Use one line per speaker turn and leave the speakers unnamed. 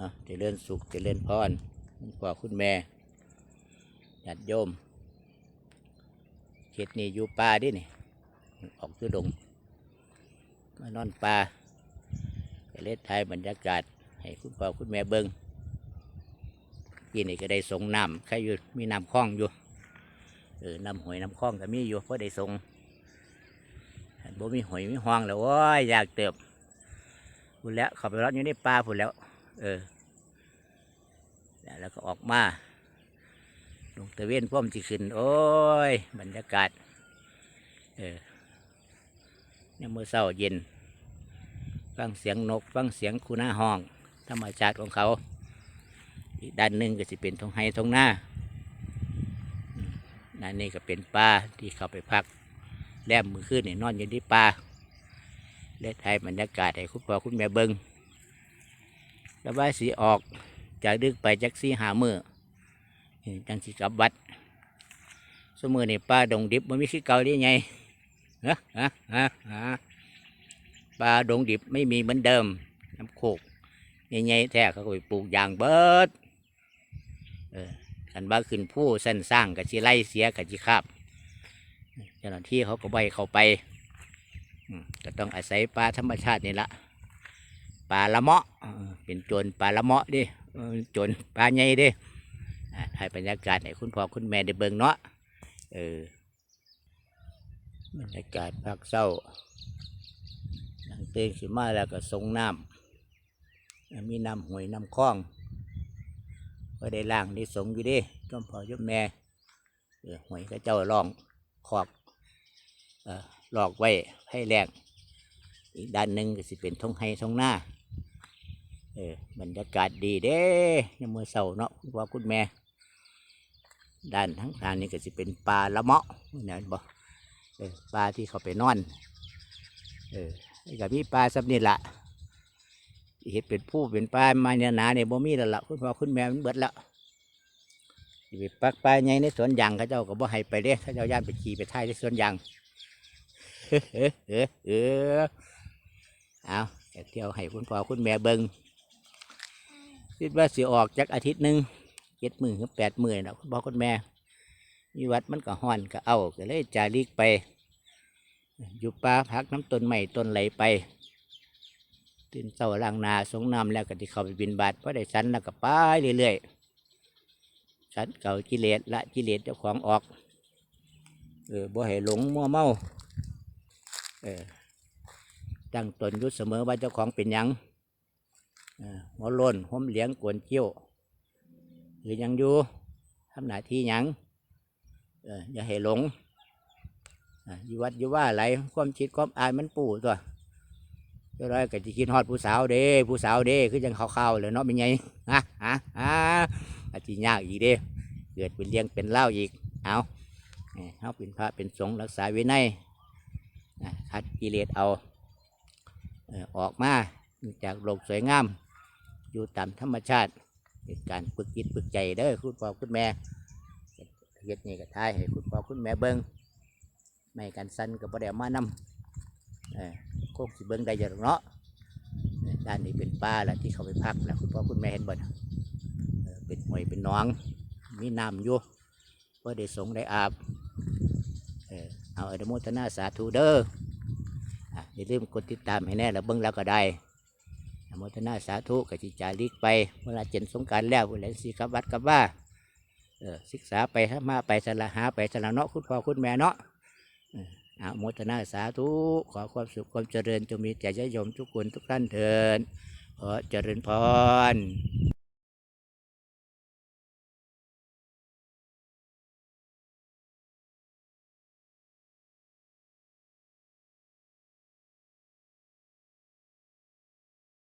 อะเจริญสุขเจริญพรคุณพ่อคุณแม่ญาติโยมเขตนี้อยู่ป่าดินี่ออกตุดงมานอนป่าไปเล่นไทยบรรยากาศ ให้คุณพ่อคุณแม่เบิงกินนี่ก็ได้สงน้ำใครอยู่มีน้ำคลองอยู่เออน้ำหอยน้ำคลองก็มีอยู่เพราะได้สงบ่มีหอยมีห้องแล้วโอ้ยอยากเติบพูดแล้วขับไปรถอยู่ในป่าพูดแล้ว เออ แล้วก็ออกมา ลงตะเวนพ่อมที่ขึ้น โอ้ย บรรยากาศ เออเนี่ยามมื่อเช้าเย็น ฟังเสียงนก ฟังเสียงคูนาห้อง ธรรมชาติของเขา อีกด้านหนึ่งก็จะเป็นทงไฮทงหน้าอืมด้านนี้ก็เป็นป่าที่เขาไปพัก แลมมือขึ้นนี่นอนอยู่ที่ป่าเล่ไทยบรรยากาศให้คุณพ่อคุณแม่เบิงแล้วว่าสีออกจากดึกไปจากสีหามือจังสิกลับวัดสมือนี่ปลาดงดิบมันมีคือเก่าได้ไงฮะฮะฮะฮะปลาดงดิบไม่มีเหมือนเดิมน้ำโคกใหญ่ๆแท้เขาไปปลูกยางเบิดเออกันบ้าขึ้นผู้สั้นสร้างกับชีไล่เสียกับชีคาบเจ้าหน้าที่เขาก็ใบเข้าไปก็ต้องอาศัยปลาธรรมชาตินี่ละปลาละเมาะ เป็นโจรปลาละเมาะดิโจรปลาใหญ่ดิให้บรรยากาศให้คุณพ่อคุณแม่ได้เบิ่งเนาะเออบรรยากาศภาคเศร้าหลังเตงขึ้นมาแล้วก็สงน้ำมีน้ำหวยน้ำคลองก็ได้ล่างได้สงอยู่ดิก็พอยมแม่เออห้วยก็เจ้าลองขอกหลอกไว้ให้แรงอีกด้านหนึ่งก็สิเป็นทงไฮทงหน้า ออบรรยากาศดีเด้ยามมื่อเสาร์เนาะคุณพ่อคุณแม่ ด้านทั้งทางนี้ก็สิเป็นปลาละเมาะเนี่ยบ่เออปลาที่เขาไปนอน เออแล้วก็มีปลาสับนี่ละเห็ดเป็นผู้เป็นปลามาเนี่ยหนาเนี่ยบ่มีแล้วล่ะคุณพ่อคุณแม่มันเบิดแล้วไปปักปลาใหญ่ในสวนยางเขาเจ้าก็บ่ให้ไปเด้เขาเจ้าย่านไปขี่ไปท่ายในสวนยางเออเออเออเออเอาเที่ยวให้คุณพ่อคุณแม่เบิง คิดว่าสิออกจากอาทิตย์หนึ่งเจ็ดหมื่นถึงแปดหมื่นนะคุณพ่อคุณแม่มีวัดมันก็ห้อนก็เอาก็เลยจาริกไป อยู่ป่าพักน้ำต้นใหม่ต้นไหลไปตื่นเช้าล้างนาสงน้ำแล้วก็ที่เขาไปบินบาทเพราะได้สันแล้วก็ไปเรื่อยๆสันเก่ากิเลสละกิเลสเจ้าของออกเออบ่ให้หลงมัวเมาเออตั้งตนยุดเสมอว่าเจ้าของเป็นยัง หัวโลนห้มเหลียงกวนเกี้ยวหรือยังอยู่ทำหน้าที่ยังอย่าให้หลงอยู่วัดอยู่ว่าอะไรความคิดความอายมันปู่ตัวเจ้าร้อยก็จะคิดฮอดผู้สาวเด้ ผู้สาวเด้คือจังข่าวๆเลยเนาะเป็นไงฮะฮะฮะอาจจะยากอีกเด้ เกิดเป็นเลี้ยงเป็นเล่าอีกเอาเอ้ยเขาเป็นพระเป็นสงฆ์รักษาวินัยคัดกิเลสเอาออกมาจากโลกสวยงาม อยู่ตามธรรมชาติเป็นการฝึกจิตฝึกใจเด้อคุณพ่อคุณแม่เฮ็ดนี่ก็ทายให้คุณพ่อคุณแม่เบิ้งไม่กันสั้นกับประเดี๋ยวมานำโคกสิเบิ้งได้ยู่หรอกเนาะด้านนี้เป็นป่าแหละที่เขาไปพักนะคุณพ่อคุณแม่เห็นบ่นเออเป็นหอยเป็นน้องมีน้ำอยู่เพื่อได้สงได้อาบเออเอาอนุโมทนาสาธุเด้อออย่าลืมกดติดตามให้แน่แล้วเบิ้งแล้วก็ได้ โมทนาสาธุกจิจาริกไปเวลาเจนสงการแล้วเวลาสิกับวัดกับว่าเออศึกษาไปมาไปสละหาไปสละเนาะคุณพ่อคุณแม่เนาะอออนุโมทนาสาธุขอความสุขความเจริญจงมีแก่ญาติโยมทุกคนทุกท่านเถิดขอเจริญพร